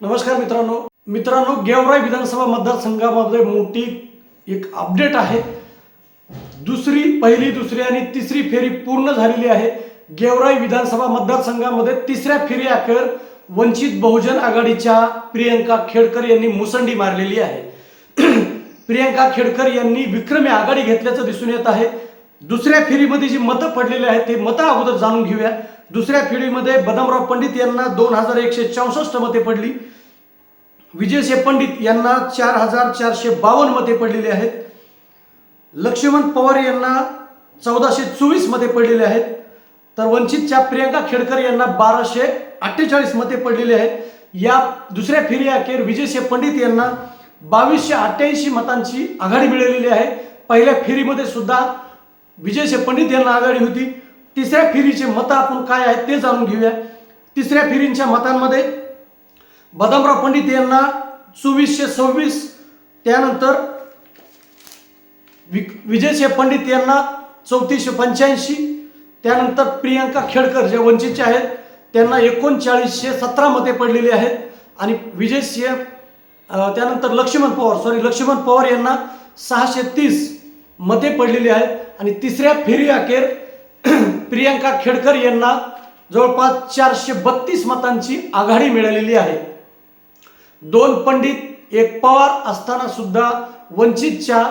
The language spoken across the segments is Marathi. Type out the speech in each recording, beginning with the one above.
नमस्कार मित्रांनो. मित्रांनो गेवराई विधानसभा मतदारसंघामध्ये मोठी एक अपडेट आहे. दुसरी पहिली दुसरी आणि तिसरी फेरी पूर्ण झालेली आहे. गेवराई विधानसभा मतदारसंघामध्ये तिसऱ्या फेरी अखेर वंचित बहुजन आघाडीच्या प्रियंका खेडकर यांनी मुसंडी मारलेली आहे. प्रियंका खेडकर यांनी विक्रमी आघाडी घेतल्याचं दिसून येत आहे. दुसऱ्या फेरीमध्ये जी मतं पडलेली आहेत ते मतं अगोदर जाणून घेऊया. दुसऱ्या फेरीमध्ये बदामराव पंडित यांना दोन हजार एकशे चौसष्ट मते पडली. विजयसे पंडित यांना चार हजार चारशे बावन्नमध्ये पडलेले आहेत. लक्ष्मण पवार यांना चौदाशे चोवीसमध्ये पडलेले आहेत. तर वंचितच्या प्रियंका खेडकर यांना बाराशे अठ्ठेचाळीसमध्ये पडलेले आहेत. या दुसऱ्या फेरी अखेर विजयसे पंडित यांना बावीसशे अठ्ठ्याऐंशी मतांची आघाडी मिळालेली आहे. पहिल्या फेरीमध्ये सुद्धा विजयसे पंडित यांना आघाडी होती. तिसऱ्या फेरीचे मतं आपण काय आहेत ते जाणून घेऊया. तिसऱ्या फेरींच्या मतांमध्ये बदामराव पंडित यांना चोवीसशे सव्वीस त्यानंतर वि विजयशे पंडित यांना चौतीसशे पंच्याऐंशी त्यानंतर प्रियंका खेडकर जे वंचितचे आहेत त्यांना एकोणचाळीसशे सतरा मते पडलेली आहेत. आणि विजयसिंह अ, त्यानंतर लक्ष्मण पवार सॉरी लक्ष्मण पवार यांना सहाशे तीस मते पडलेली आहेत. आणि तिसऱ्या फेरी अखेर प्रियंका खेडकर यांना जवळपास चारशे बत्तीस मतांची आघाडी मिळालेली आहे. दोन पंडित एक पवार असताना सुद्धा वंचितच्या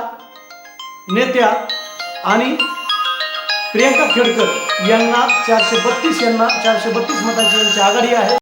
नेत्या आणि प्रियंका खेडकर यांना चारशे बत्तीस यांना चारशे बत्तीस मतांची यांची आघाडी आहे.